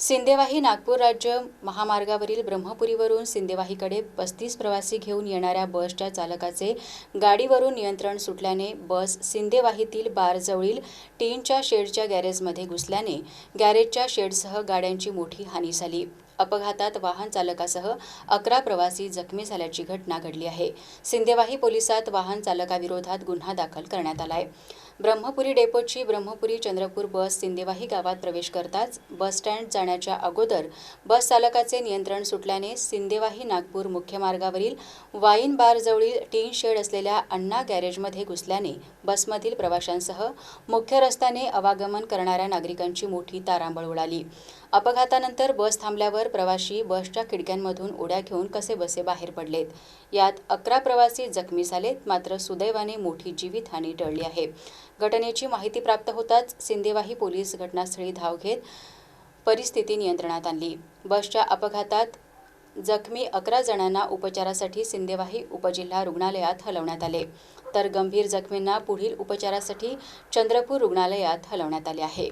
सिंदेवाही नागपूर राज्य महामार्गावरील ब्रह्मपुरीवरून सिंदेवाहीकडे पस्तीस प्रवासी घेऊन येणाऱ्या बसच्या चालकाचे गाडीवरून नियंत्रण सुटल्याने बस सिंदेवाहीतील बारजवळील टीनच्या शेडच्या गॅरेजमध्ये घुसल्याने गॅरेजच्या शेडसह गाड्यांची मोठी हानी झाली. अपघातात वाहन चालकासह अकरा प्रवासी जखमी झाल्याची घटना घडली आहे. सिंदेवाही पोलिसात वाहन चालकाविरोधात गुन्हा दाखल करण्यात आलाय. ब्रह्मपुरी डेपोची ब्रह्मपुरी चंद्रपूर बस सिंदेवाही गावात प्रवेश करताच बस स्टँड जाण्याच्या अगोदर बस चालकाचे नियंत्रण सुटल्याने सिंदेवाही नागपूर मुख्य मार्गावरील वाईन बारजवळील टीन शेड असलेल्या अण्णा गॅरेजमध्ये घुसल्याने बसमधील प्रवाशांसह मुख्य रस्त्याने आवागमन करणाऱ्या नागरिकांची मोठी तारांबळ उडाली. अपघातानंतर बस थांबल्यावर प्रवाशी बसच्या खिडक्यांमधून उड्या घेऊन कसे बसे बाहेर पडलेत? यात अकरा प्रवासी जखमी झालेत मात्र सुदैवाने मोठी जीवितहानी टळली आहे. घटनेची माहिती प्राप्त होताच सिंदेवाही पोलीस घटनास्थळी धाव घेत परिस्थिती नियंत्रणात आणली. बसच्या अपघातात जखमी अकरा जणांना उपचारासाठी सिंदेवाही उपजिल्हा रुग्णालयात हलवण्यात आले. तर गंभीर जखमींना पुढील उपचारासाठी चंद्रपूर रुग्णालयात हलवण्यात आले आहे.